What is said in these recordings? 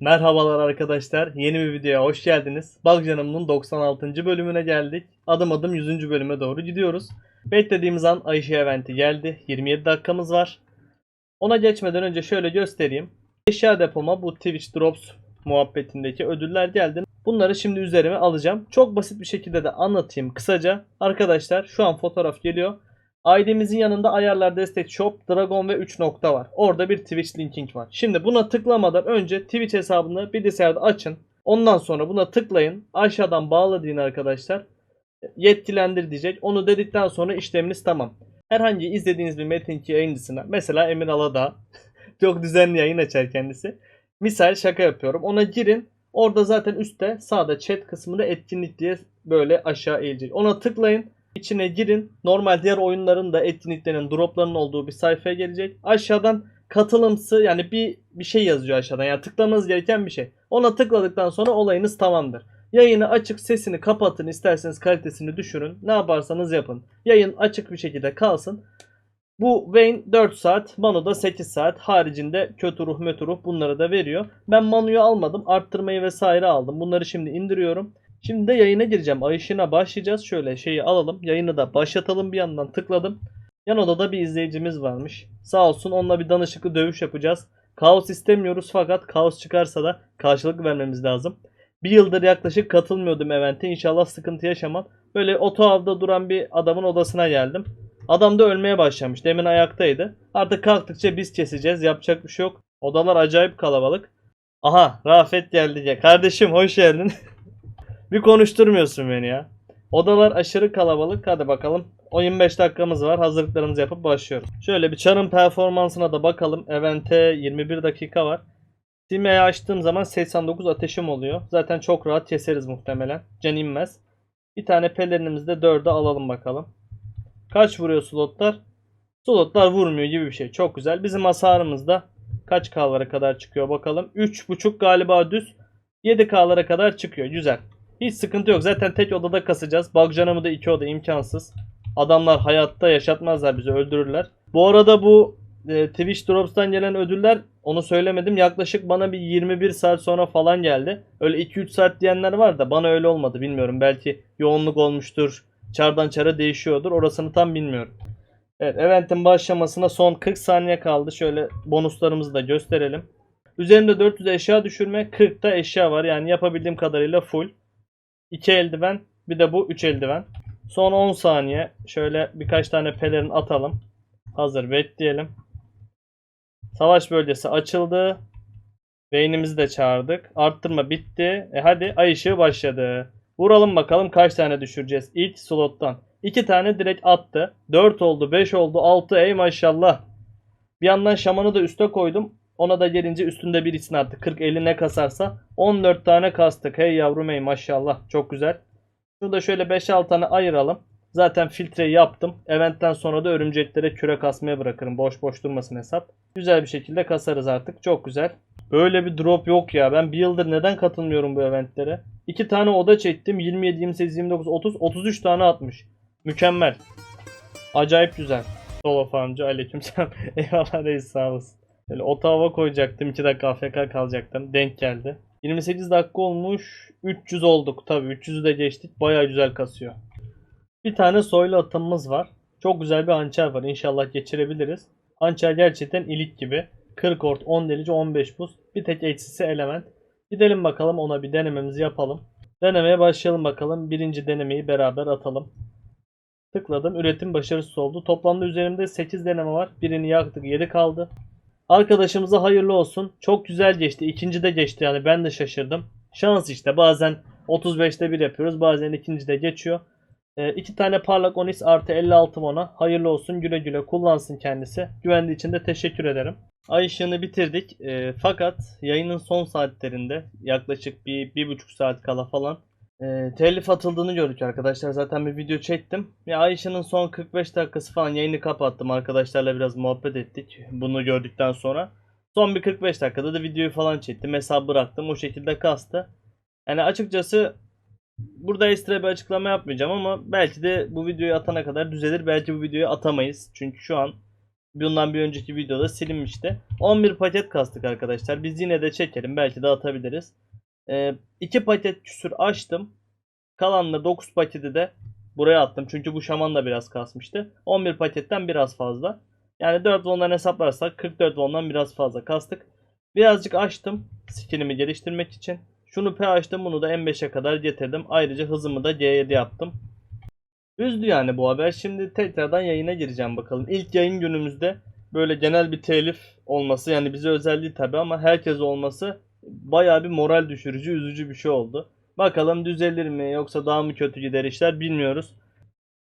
Merhabalar arkadaşlar. Yeni bir videoya hoş geldiniz. Bug Canım'ın 96. bölümüne geldik. Adım adım 100. bölüme doğru gidiyoruz. Beklediğimiz an Ayşe eventi geldi. 27 dakikamız var. Ona geçmeden önce şöyle göstereyim. Eşya depoma bu Twitch Drops muhabbetindeki ödüller geldi. Bunları şimdi üzerime alacağım. Çok basit bir şekilde de anlatayım kısaca. Arkadaşlar şu an fotoğraf geliyor. ID'mizin yanında ayarlar destek shop, dragon ve 3 nokta var. Orada bir Twitch linking var. Şimdi buna tıklamadan önce Twitch hesabını bilgisayarda açın. Ondan sonra buna tıklayın. Aşağıdan bağla deyin arkadaşlar. Yetkilendir diyecek. Onu dedikten sonra işleminiz tamam. Herhangi izlediğiniz bir Metin 2 yayıncısına mesela Emir Aladağ çok düzenli yayın açar kendisi. Misal şaka yapıyorum. Ona girin. Orada zaten üstte sağda chat kısmında etkinlik diye böyle aşağı eğilecek. Ona tıklayın. İçine girin. Normal diğer oyunların da etkinliklerin droplarının olduğu bir sayfaya gelecek. Aşağıdan katılımsı yani bir bir şey yazıyor aşağıdan. Yani tıklamanız gereken bir şey. Ona tıkladıktan sonra olayınız tamamdır. Yayını açık sesini kapatın isterseniz kalitesini düşürün. Ne yaparsanız yapın. Yayın açık bir şekilde kalsın. Bu Vayne 4 saat, Manu da 8 saat. Haricinde kötü ruh, mötü ruh bunları da veriyor. Ben Manu'yu almadım. Arttırmayı vesaire aldım. Bunları şimdi indiriyorum. Şimdi de yayına gireceğim. Ayışına başlayacağız. Şöyle şeyi alalım. Yayını da başlatalım bir yandan tıkladım. Yan odada bir izleyicimiz varmış. Sağ olsun onunla bir danışıklı dövüş yapacağız. Kaos istemiyoruz fakat kaos çıkarsa da karşılık vermemiz lazım. Bir yıldır yaklaşık katılmıyordum evente. İnşallah sıkıntı yaşamam. Böyle oto avda duran bir adamın odasına geldim. Adam da ölmeye başlamış. Demin ayaktaydı. Artık kalktıkça biz keseceğiz. Yapacak bir şey yok. Odalar acayip kalabalık. Aha Rafet geldi. Kardeşim hoş geldin. bir konuşturmuyorsun beni ya. Odalar aşırı kalabalık. Hadi bakalım. O 25 dakikamız var. Hazırlıklarımızı yapıp başlıyoruz. Şöyle bir çarın performansına da bakalım. Event'e 21 dakika var. Simya'yı açtığım zaman 89 ateşim oluyor. Zaten çok rahat keseriz muhtemelen. Can inmez. Bir tane pelerinimizi de 4'e alalım bakalım. Kaç vuruyor slotlar? Slotlar vurmuyor gibi bir şey. Çok güzel. Bizim hasarımız da kaç K'lara kadar çıkıyor bakalım. 3.5 galiba düz. 7K'lara kadar çıkıyor. Güzel. Hiç sıkıntı yok. Zaten tek odada kasacağız. Bug canımı da iki oda imkansız. Adamlar hayatta yaşatmazlar bizi öldürürler. Bu arada bu e, Twitch Drops'tan gelen ödüller onu söylemedim. Yaklaşık bana bir 21 saat sonra falan geldi. Öyle 2-3 saat diyenler var da bana öyle olmadı bilmiyorum. Belki yoğunluk olmuştur. Çardan çara değişiyordur. Orasını tam bilmiyorum. Evet eventin başlamasına son 40 saniye kaldı. Şöyle bonuslarımızı da gösterelim. Üzerimde 400 eşya düşürme 40 da eşya var. Yani yapabildiğim kadarıyla full. 2 eldiven bir de bu 3 eldiven. Son 10 saniye. Şöyle birkaç tane pelerin atalım. Hazır bekleyelim. Savaş bölgesi açıldı. Beynimizi de çağırdık. Arttırma bitti. E hadi ay ışığı başladı. Vuralım bakalım kaç tane düşüreceğiz ilk slottan. 2 tane direkt attı. 4 oldu, 5 oldu, 6 ey maşallah. Bir yandan şamanı da üste koydum. Ona da gelince üstünde birisini attı. 40 50 ne kasarsa 14 tane kastık. Hey yavrum ey maşallah. Çok güzel. Şurada şöyle 5-6 tane ayıralım. Zaten filtreyi yaptım. Eventten sonra da örümceklere küre kasmaya bırakırım. Boş boş durmasın hesap. Güzel bir şekilde kasarız artık. Çok güzel. Böyle bir drop yok ya. Ben bir yıldır neden katılmıyorum bu eventlere? 2 tane oda çektim. 27, 28, 29, 30, 33 tane atmış. Mükemmel. Acayip güzel. Solo farmcı aleykümselam. Eyvallah reis sağ olasın. Böyle otava koyacaktım. 2 dakika AFK kalacaktım. Denk geldi. 28 dakika olmuş. 300 olduk. Tabii 300'ü de geçtik. Baya güzel kasıyor. Bir tane soylu atımımız var. Çok güzel bir hançer var. İnşallah geçirebiliriz. Hançer gerçekten ilik gibi. 40 ort, 10 delici, 15 buz. Bir tek eksisi element. Gidelim bakalım ona bir denememizi yapalım. Denemeye başlayalım bakalım. Birinci denemeyi beraber atalım. Tıkladım. Üretim başarısız oldu. Toplamda üzerimde 8 deneme var. Birini yaktık 7 kaldı. Arkadaşımıza hayırlı olsun. Çok güzel geçti. İkinci de geçti yani ben de şaşırdım. Şans işte bazen 35'te bir yapıyoruz. Bazen ikinci de geçiyor. E, iki tane parlak onis artı 56 mona. Hayırlı olsun güle güle kullansın kendisi. Güvendiği için de teşekkür ederim. Ay ışığını bitirdik. E, fakat yayının son saatlerinde yaklaşık bir, bir buçuk saat kala falan e, telif atıldığını gördük arkadaşlar. Zaten bir video çektim. Ya Ay ışığının son 45 dakikası falan yayını kapattım. Arkadaşlarla biraz muhabbet ettik. Bunu gördükten sonra. Son bir 45 dakikada da videoyu falan çektim. Hesabı bıraktım. O şekilde kastı. Yani açıkçası Burada ekstra bir açıklama yapmayacağım ama belki de bu videoyu atana kadar düzelir. Belki bu videoyu atamayız. Çünkü şu an Bundan bir önceki videoda silinmişti. 11 paket kastık arkadaşlar. Biz yine de çekelim. Belki de atabiliriz. 2 paket küsür açtım. Kalanla 9 paketi de buraya attım. Çünkü bu şaman da biraz kasmıştı. 11 paketten biraz fazla. Yani 4 won'dan hesaplarsak 44 won'dan biraz fazla kastık. Birazcık açtım skillimi geliştirmek için. Şunu P açtım bunu da M5'e kadar getirdim. Ayrıca hızımı da G7 yaptım. Üzdü yani bu haber. Şimdi tekrardan yayına gireceğim bakalım. İlk yayın günümüzde böyle genel bir telif olması yani bize özel değil tabi ama herkes olması baya bir moral düşürücü, üzücü bir şey oldu. Bakalım düzelir mi yoksa daha mı kötü gider işler bilmiyoruz.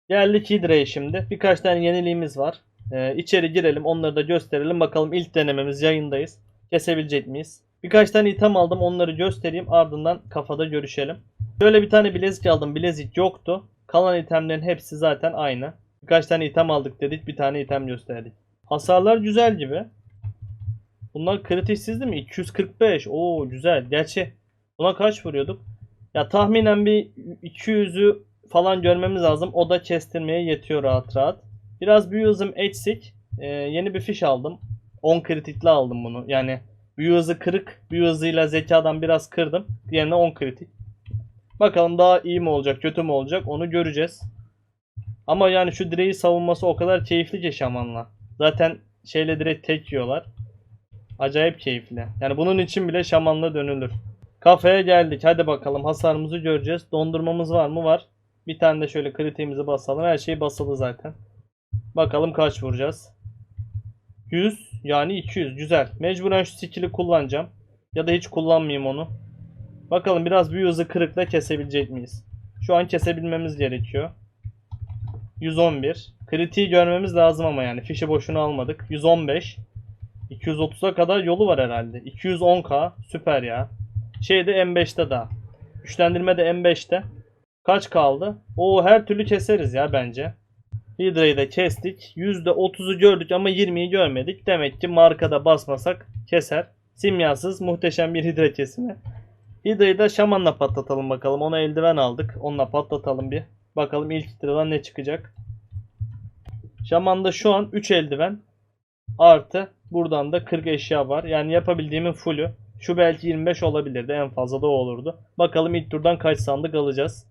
Geldik Hidra'ya şimdi. Birkaç tane yeniliğimiz var. Ee, içeri girelim onları da gösterelim. Bakalım ilk denememiz yayındayız. Kesebilecek miyiz? Birkaç tane item aldım onları göstereyim ardından kafada görüşelim. Şöyle bir tane bilezik aldım. Bilezik yoktu. Kalan itemlerin hepsi zaten aynı. Birkaç tane item aldık dedik. Bir tane item gösterdik. Hasarlar güzel gibi. Bunlar kritiksiz değil mi? 245. Oo güzel. Gerçi buna kaç vuruyorduk? Ya tahminen bir 200'ü falan görmemiz lazım. O da kestirmeye yetiyor rahat rahat. Biraz büyü eksik. Ee, yeni bir fiş aldım. 10 kritikli aldım bunu. Yani büyü hızı kırık. Büyü hızıyla zekadan biraz kırdım. Yerine 10 kritik. Bakalım daha iyi mi olacak, kötü mü olacak onu göreceğiz. Ama yani şu direği savunması o kadar keyifli ki şamanla. Zaten şeyle direkt tek yiyorlar. Acayip keyifli. Yani bunun için bile şamanla dönülür. Kafeye geldik. Hadi bakalım hasarımızı göreceğiz. Dondurmamız var mı? Var. Bir tane de şöyle kritiğimizi basalım. Her şey basılı zaten. Bakalım kaç vuracağız. 100 yani 200 güzel. Mecburen şu skill'i kullanacağım. Ya da hiç kullanmayayım onu. Bakalım biraz büyü hızı kırıkla kesebilecek miyiz? Şu an kesebilmemiz gerekiyor. 111. Kritiği görmemiz lazım ama yani. Fişi boşuna almadık. 115. 230'a kadar yolu var herhalde. 210k. Süper ya. Şeyde M5'te daha. Güçlendirme de M5'te. Kaç kaldı? O her türlü keseriz ya bence. Hydra'yı da kestik. %30'u gördük ama 20'yi görmedik. Demek ki markada basmasak keser. Simyasız muhteşem bir hidra kesimi. Hidra'yı da şamanla patlatalım bakalım. Ona eldiven aldık. Onunla patlatalım bir. Bakalım ilk hidradan ne çıkacak. Şamanda şu an 3 eldiven. Artı buradan da 40 eşya var. Yani yapabildiğimin fullü. Şu belki 25 olabilirdi. En fazla da o olurdu. Bakalım ilk turdan kaç sandık alacağız.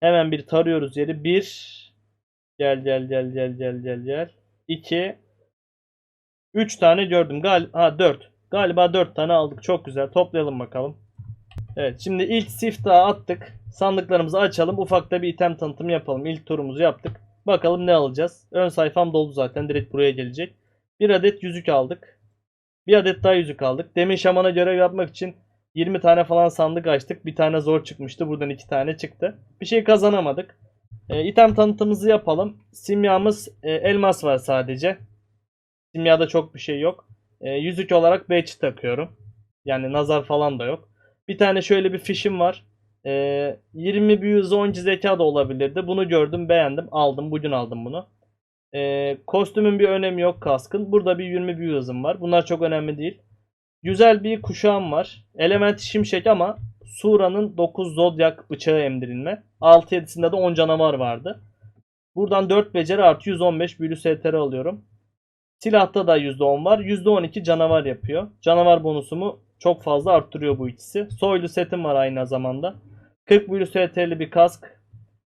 Hemen bir tarıyoruz yeri. 1 Gel gel gel gel gel gel gel. 2 3 tane gördüm. Gal ha 4. Galiba 4 tane aldık. Çok güzel. Toplayalım bakalım. Evet şimdi ilk siftahı attık. Sandıklarımızı açalım. Ufakta bir item tanıtım yapalım. İlk turumuzu yaptık. Bakalım ne alacağız. Ön sayfam doldu zaten. Direkt buraya gelecek. Bir adet yüzük aldık. Bir adet daha yüzük aldık. Demin şamana görev yapmak için 20 tane falan sandık açtık. Bir tane zor çıkmıştı. Buradan 2 tane çıktı. Bir şey kazanamadık. E, item tanıtımımızı yapalım. Simyamız e, elmas var sadece. Simyada çok bir şey yok. E, yüzük olarak badge takıyorum. Yani nazar falan da yok. Bir tane şöyle bir fişim var. E, 20 büyü 10 zeka da olabilirdi. Bunu gördüm beğendim. Aldım. Bugün aldım bunu. E, kostümün bir önemi yok kaskın. Burada bir 20 büyü hızım var. Bunlar çok önemli değil. Güzel bir kuşağım var. Element şimşek ama Sura'nın 9 zodyak bıçağı emdirilme. 6-7'sinde de 10 canavar vardı. Buradan 4 beceri artı 115 büyülü STR alıyorum. Silahta da %10 var. %12 canavar yapıyor. Canavar bonusumu çok fazla arttırıyor bu ikisi. Soylu setim var aynı zamanda. 40 büyülü STR'li bir kask.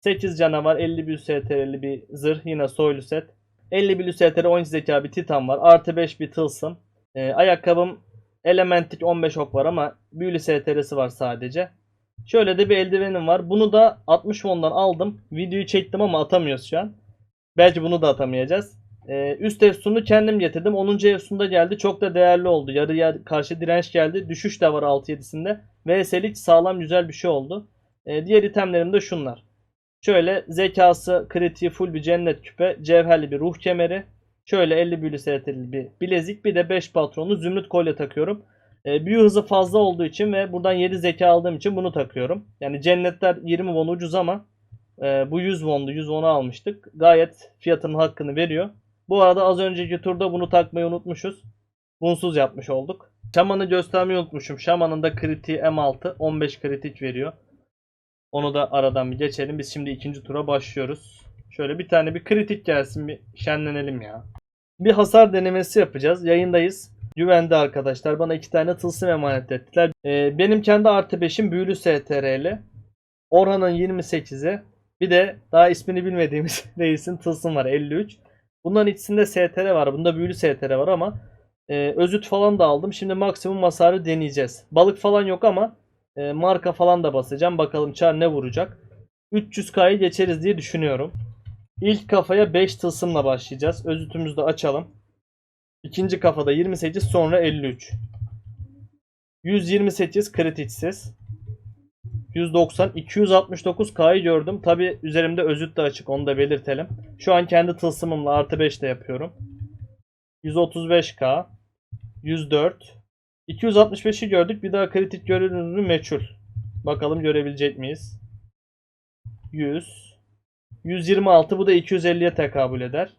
8 canavar, 50 büyülü STR'li bir zırh. Yine soylu set. 50 büyülü STR 12 zeka bir titan var. Artı 5 bir tılsım. Ee, ayakkabım elementik 15 ok var ama büyülü STR'si var sadece. Şöyle de bir eldivenim var. Bunu da 60 won'dan aldım. Videoyu çektim ama atamıyoruz şu an. Belki bunu da atamayacağız. Ee, üst efsununu kendim getirdim. 10. efsunda geldi. Çok da değerli oldu. Yarıya karşı direnç geldi. Düşüş de var 6-7'sinde. VS'lik sağlam güzel bir şey oldu. Ee, diğer itemlerim de şunlar. Şöyle zekası kritiği full bir cennet küpe. Cevherli bir ruh kemeri. Şöyle 50 büyülü STR'li bir bilezik. Bir de 5 patronlu zümrüt kolye takıyorum. E, büyü hızı fazla olduğu için ve buradan 7 zeka aldığım için bunu takıyorum. Yani cennetler 20 won ucuz ama e, bu 100 wondu. 100 won'u almıştık. Gayet fiyatının hakkını veriyor. Bu arada az önceki turda bunu takmayı unutmuşuz. Bunsuz yapmış olduk. Şaman'ı göstermeyi unutmuşum. Şaman'ın da kritiği M6 15 kritik veriyor. Onu da aradan bir geçelim. Biz şimdi ikinci tura başlıyoruz. Şöyle bir tane bir kritik gelsin bir şenlenelim ya. Bir hasar denemesi yapacağız. Yayındayız. Güvende arkadaşlar. Bana iki tane tılsım emanet ettiler. Ee, benim kendi artı 5'im büyülü STR'li. Orhan'ın 28'i. Bir de daha ismini bilmediğimiz reisin tılsım var 53. Bunların ikisinde STR var. Bunda büyülü STR var ama e, özüt falan da aldım. Şimdi maksimum hasarı deneyeceğiz. Balık falan yok ama e, marka falan da basacağım. Bakalım çar ne vuracak. 300k'yı geçeriz diye düşünüyorum. İlk kafaya 5 tılsımla başlayacağız. Özütümüzü de açalım. İkinci kafada 28 sonra 53. 128 kritiksiz. 190 269K'yı gördüm. Tabi üzerimde özüt de açık onu da belirtelim. Şu an kendi tılsımımla artı 5 de yapıyorum. 135K 104 265'i gördük. Bir daha kritik görürüz mü meçhul. Bakalım görebilecek miyiz? 100 126 bu da 250'ye tekabül eder.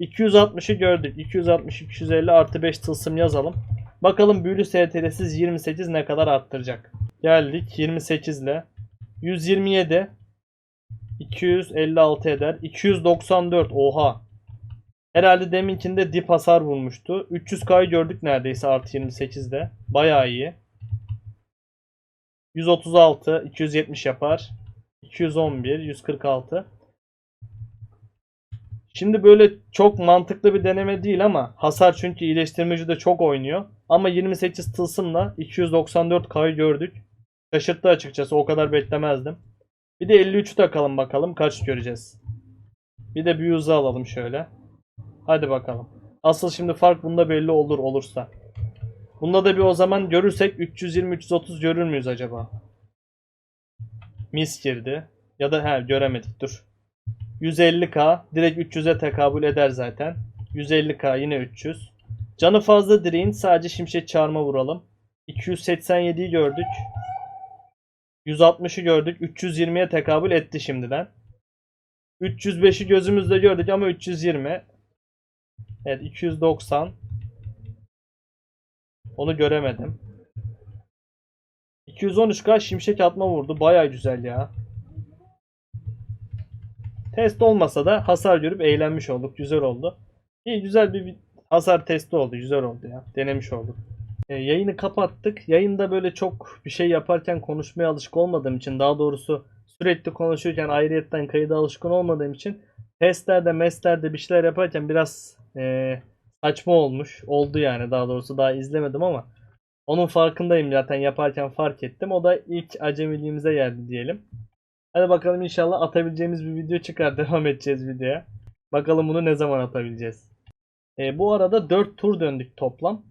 260'ı gördük. 260 250 artı 5 tılsım yazalım. Bakalım büyülü STR'siz 28 ne kadar arttıracak. Geldik 28 ile. 127 256 eder. 294 oha. Herhalde deminkinde dip hasar vurmuştu. 300k'yı gördük neredeyse artı 28'de. Bayağı iyi. 136 270 yapar. 211 146 Şimdi böyle çok mantıklı bir deneme değil ama hasar çünkü iyileştirmeci de çok oynuyor. Ama 28 tılsımla 294K'yı gördük. Şaşırttı açıkçası o kadar beklemezdim. Bir de 53'ü takalım bakalım kaç göreceğiz. Bir de bir alalım şöyle. Hadi bakalım. Asıl şimdi fark bunda belli olur olursa. Bunda da bir o zaman görürsek 320-330 görür müyüz acaba? Mis girdi. Ya da he göremedik dur. 150k direkt 300'e tekabül eder zaten. 150k yine 300. Canı fazla direğin sadece şimşek çarma vuralım. 287'yi gördük. 160'ı gördük. 320'ye tekabül etti şimdiden. 305'i gözümüzde gördük ama 320. Evet 290. Onu göremedim. 213k şimşek atma vurdu. Baya güzel ya. Test olmasa da hasar görüp eğlenmiş olduk. Güzel oldu. İyi güzel bir hasar testi oldu. Güzel oldu ya. Denemiş olduk. E, yayını kapattık. Yayında böyle çok bir şey yaparken konuşmaya alışık olmadığım için daha doğrusu sürekli konuşurken ayrıyetten kayıda alışkın olmadığım için testlerde meslerde bir şeyler yaparken biraz e, saçma olmuş. Oldu yani daha doğrusu daha izlemedim ama onun farkındayım zaten yaparken fark ettim. O da ilk acemiliğimize geldi diyelim. Hadi bakalım inşallah atabileceğimiz bir video çıkar. Devam edeceğiz videoya. Bakalım bunu ne zaman atabileceğiz. E, bu arada 4 tur döndük toplam.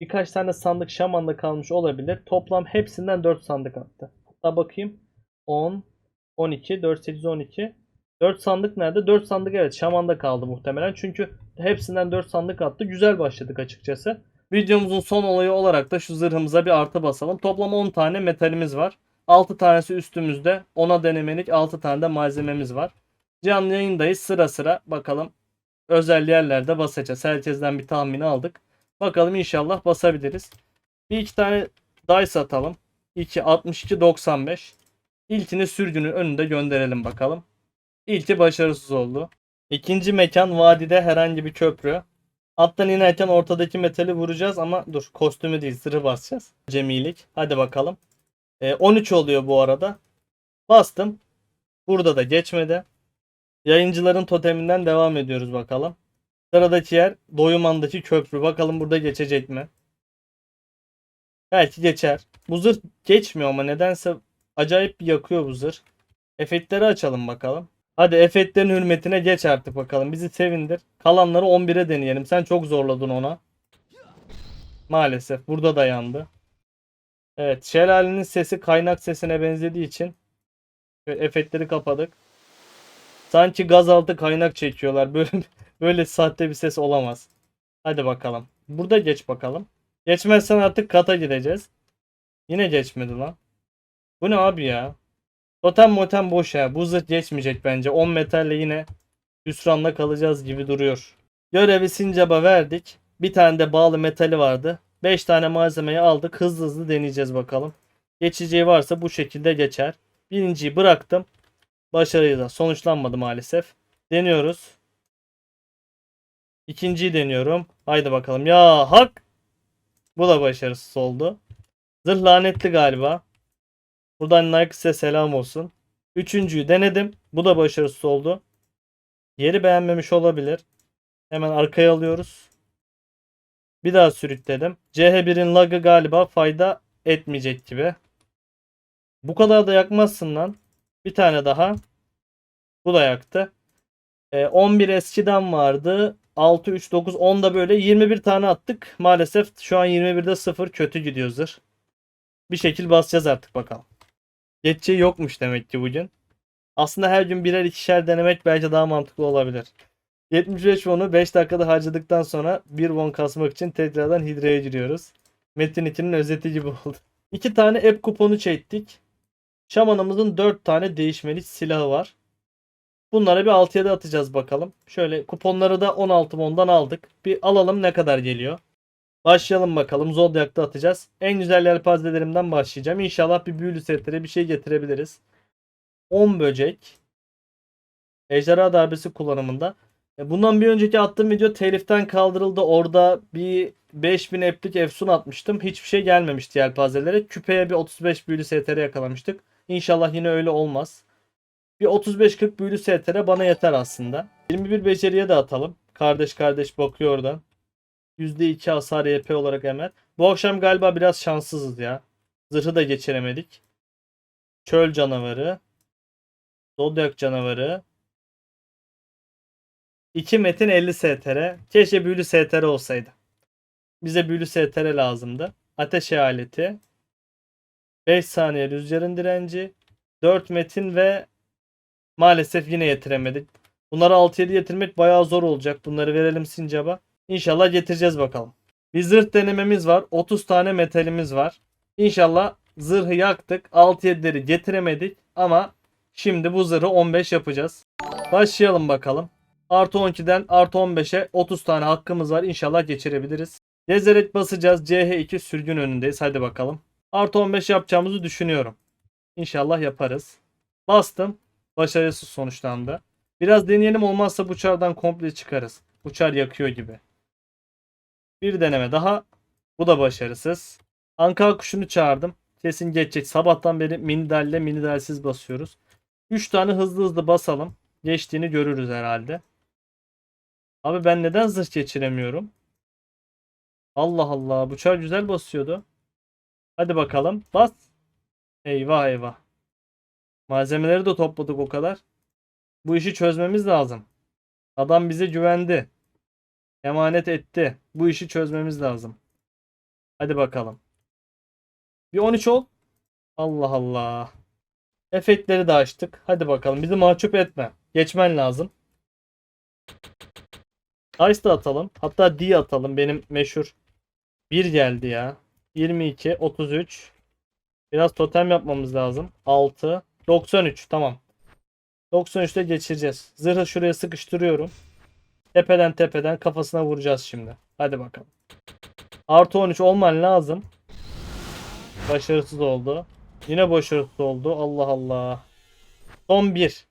Birkaç tane sandık şamanda kalmış olabilir. Toplam hepsinden 4 sandık attı. Hatta bakayım. 10, 12, 4, 8, 12. 4 sandık nerede? 4 sandık evet şamanda kaldı muhtemelen. Çünkü hepsinden 4 sandık attı. Güzel başladık açıkçası. Videomuzun son olayı olarak da şu zırhımıza bir artı basalım. Toplam 10 tane metalimiz var. 6 tanesi üstümüzde. Ona denemelik 6 tane de malzememiz var. Canlı yayındayız. Sıra sıra bakalım özel yerlerde basacağız. Herkesten bir tahmini aldık. Bakalım inşallah basabiliriz. Bir iki tane dice atalım. 2 62 95. İlkini sürgünün önünde gönderelim bakalım. İlki başarısız oldu. İkinci mekan vadide herhangi bir köprü. Attan inerken ortadaki metali vuracağız ama dur kostümü değil zırhı basacağız. Cemilik. Hadi bakalım. E, 13 oluyor bu arada. Bastım. Burada da geçmedi. Yayıncıların toteminden devam ediyoruz bakalım. Sıradaki yer Doyuman'daki köprü. Bakalım burada geçecek mi? Belki geçer. Bu zırh geçmiyor ama nedense acayip bir yakıyor bu zırh. Efektleri açalım bakalım. Hadi efektlerin hürmetine geç artık bakalım. Bizi sevindir. Kalanları 11'e deneyelim. Sen çok zorladın ona. Maalesef burada da yandı. Evet, şelalenin sesi kaynak sesine benzediği için efektleri kapadık. Sanki gazaltı kaynak çekiyorlar. Böyle böyle sahte bir ses olamaz. Hadi bakalım. Burada geç bakalım. Geçmezsen artık kata gideceğiz. Yine geçmedi lan. Bu ne abi ya? Totem motem boş ya. Bu zırh geçmeyecek bence. 10 metalle yine hüsranla kalacağız gibi duruyor. Görevi Sincap'a verdik. Bir tane de bağlı metali vardı. 5 tane malzemeyi aldık. Hızlı hızlı deneyeceğiz bakalım. Geçeceği varsa bu şekilde geçer. Birinciyi bıraktım. Başarıyla sonuçlanmadı maalesef. Deniyoruz. İkinciyi deniyorum. Haydi bakalım. Ya hak. Bu da başarısız oldu. Zırh lanetli galiba. Buradan Nike size selam olsun. Üçüncüyü denedim. Bu da başarısız oldu. Yeri beğenmemiş olabilir. Hemen arkaya alıyoruz. Bir daha sürükledim. CH1'in lagı galiba fayda etmeyecek gibi. Bu kadar da yakmazsın lan. Bir tane daha. Bu da yaktı. Ee, 11 eskiden vardı. 6, 3, 9, 10 da böyle 21 tane attık. Maalesef şu an 21'de 0 kötü gidiyor zırh. Bir şekil basacağız artık bakalım. Geçeceği yokmuş demek ki bugün. Aslında her gün birer ikişer denemek belki daha mantıklı olabilir. 75 won'u 5 dakikada harcadıktan sonra 1 won kasmak için tekrardan hidreye giriyoruz. Metin 2'nin özeti gibi oldu. 2 tane app kuponu çektik. Şamanımızın 4 tane değişmeli silahı var. Bunlara bir 6-7 atacağız bakalım. Şöyle kuponları da 16 won'dan aldık. Bir alalım ne kadar geliyor. Başlayalım bakalım. Zodiac'ta atacağız. En güzel yelpazelerimden başlayacağım. İnşallah bir büyülü setlere bir şey getirebiliriz. 10 böcek. Ejderha darbesi kullanımında. E, Bundan bir önceki attığım video teliften kaldırıldı. Orada bir 5000 eplik efsun atmıştım. Hiçbir şey gelmemişti yelpazelere. Küpeye bir 35 büyülü STR yakalamıştık. İnşallah yine öyle olmaz. Bir 35-40 büyülü STR bana yeter aslında. 21 beceriye de atalım. Kardeş kardeş bakıyor oradan. %2 hasar YP olarak hemen. Bu akşam galiba biraz şanssızız ya. Zırhı da geçiremedik. Çöl canavarı. Zodiac canavarı. 2 metin 50 STR. Keşke büyülü STR olsaydı. Bize büyülü STR lazımdı. Ateş aleti. 5 saniye rüzgarın direnci. 4 metin ve maalesef yine getiremedik. Bunları 6-7 getirmek bayağı zor olacak. Bunları verelim Sincap'a. İnşallah getireceğiz bakalım. Bir zırh denememiz var. 30 tane metalimiz var. İnşallah zırhı yaktık. 6-7'leri getiremedik ama şimdi bu zırhı 15 yapacağız. Başlayalım bakalım. Artı 12'den artı 15'e 30 tane hakkımız var. İnşallah geçirebiliriz. Gezerek basacağız. CH2 sürgün önündeyiz. Hadi bakalım. Artı 15 yapacağımızı düşünüyorum. İnşallah yaparız. Bastım. Başarısız sonuçlandı. Biraz deneyelim olmazsa bu komple çıkarız. Bu çar yakıyor gibi. Bir deneme daha. Bu da başarısız. Anka kuşunu çağırdım. Kesin geçecek. Sabahtan beri mini dalle mini dalsiz basıyoruz. 3 tane hızlı hızlı basalım. Geçtiğini görürüz herhalde. Abi ben neden zırh geçiremiyorum? Allah Allah. Bu çar güzel basıyordu. Hadi bakalım. Bas. Eyvah eyvah. Malzemeleri de topladık o kadar. Bu işi çözmemiz lazım. Adam bize güvendi. Emanet etti. Bu işi çözmemiz lazım. Hadi bakalım. Bir 13 ol. Allah Allah. Efektleri de açtık. Hadi bakalım. Bizi mahcup etme. Geçmen lazım. Ice da atalım. Hatta D atalım. Benim meşhur. 1 geldi ya. 22, 33. Biraz totem yapmamız lazım. 6, 93. Tamam. 93'te geçireceğiz. Zırhı şuraya sıkıştırıyorum. Tepeden tepeden kafasına vuracağız şimdi. Hadi bakalım. Artı 13 olman lazım. Başarısız oldu. Yine başarısız oldu. Allah Allah. Son bir.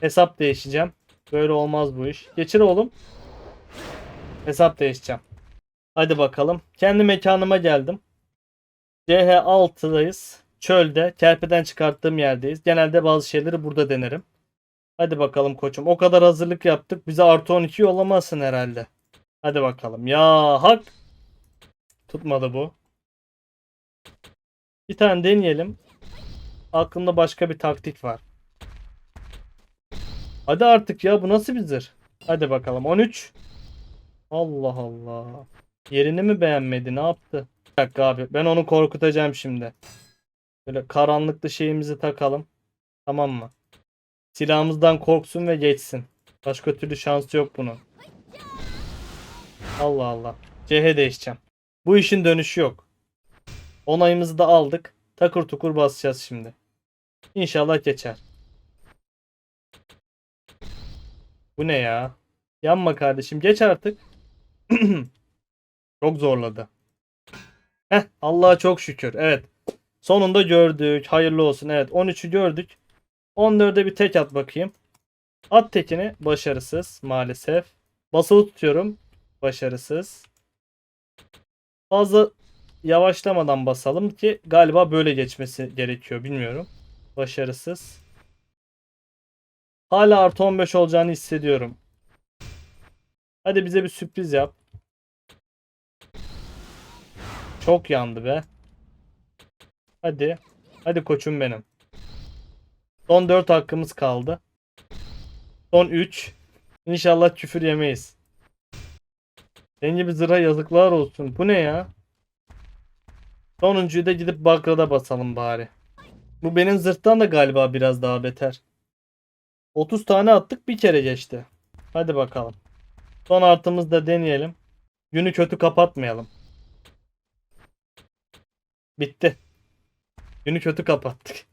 Hesap değişeceğim. Böyle olmaz bu iş. Geçir oğlum. Hesap değişeceğim. Hadi bakalım. Kendi mekanıma geldim. CH6'dayız. Çölde. Kerpeden çıkarttığım yerdeyiz. Genelde bazı şeyleri burada denerim. Hadi bakalım koçum. O kadar hazırlık yaptık. Bize artı 12 yollamazsın herhalde. Hadi bakalım. Ya hak. Tutmadı bu. Bir tane deneyelim. Aklımda başka bir taktik var. Hadi artık ya bu nasıl bir zırh? Hadi bakalım 13. Allah Allah. Yerini mi beğenmedi ne yaptı? Bir dakika abi ben onu korkutacağım şimdi. Böyle karanlıklı şeyimizi takalım. Tamam mı? Silahımızdan korksun ve geçsin. Başka türlü şansı yok bunun. Allah Allah. CH değişeceğim. Bu işin dönüşü yok. Onayımızı da aldık. Takır tukur basacağız şimdi. İnşallah geçer. Bu ne ya? Yanma kardeşim geç artık. çok zorladı. Heh Allah'a çok şükür. Evet. Sonunda gördük. Hayırlı olsun. Evet 13'ü gördük. 14'e bir tek at bakayım. At tekini başarısız maalesef. Basılı tutuyorum. Başarısız. Fazla yavaşlamadan basalım ki galiba böyle geçmesi gerekiyor. Bilmiyorum. Başarısız. Hala artı 15 olacağını hissediyorum. Hadi bize bir sürpriz yap. Çok yandı be. Hadi. Hadi koçum benim. Son 4 hakkımız kaldı. Son 3. İnşallah küfür yemeyiz. Senin gibi zırha yazıklar olsun. Bu ne ya? Sonuncuyu da gidip bakrada basalım bari. Bu benim zırhtan da galiba biraz daha beter. 30 tane attık bir kere geçti. Hadi bakalım. Son artımızı da deneyelim. Günü kötü kapatmayalım. Bitti. Günü kötü kapattık.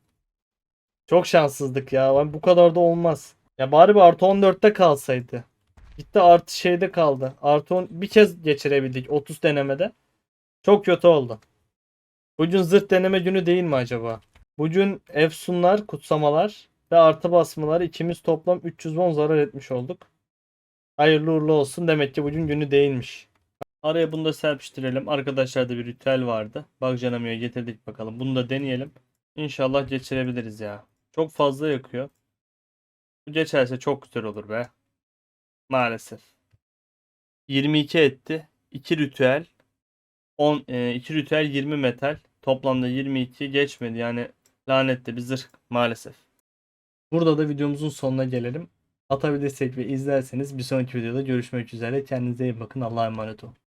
Çok şanssızlık ya. Lan Bu kadar da olmaz. Ya bari bir artı 14'te kalsaydı. Gitti artı şeyde kaldı. Artı 10 bir kez geçirebildik 30 denemede. Çok kötü oldu. Bugün zırt deneme günü değil mi acaba? Bugün efsunlar, kutsamalar ve artı basmaları ikimiz toplam 310 zarar etmiş olduk. Hayırlı uğurlu olsun. Demek ki bugün günü değilmiş. Araya bunu da serpiştirelim. Arkadaşlarda bir ritüel vardı. Bak canamıyor getirdik bakalım. Bunu da deneyelim. İnşallah geçirebiliriz ya. Çok fazla yakıyor. Bu geçerse çok güzel olur be. Maalesef. 22 etti. 2 ritüel. 10 e, 2 ritüel 20 metal. Toplamda 22 geçmedi. Yani lanetli bir zırh maalesef. Burada da videomuzun sonuna gelelim. Atabilirsek ve izlerseniz bir sonraki videoda görüşmek üzere. Kendinize iyi bakın. Allah'a emanet olun.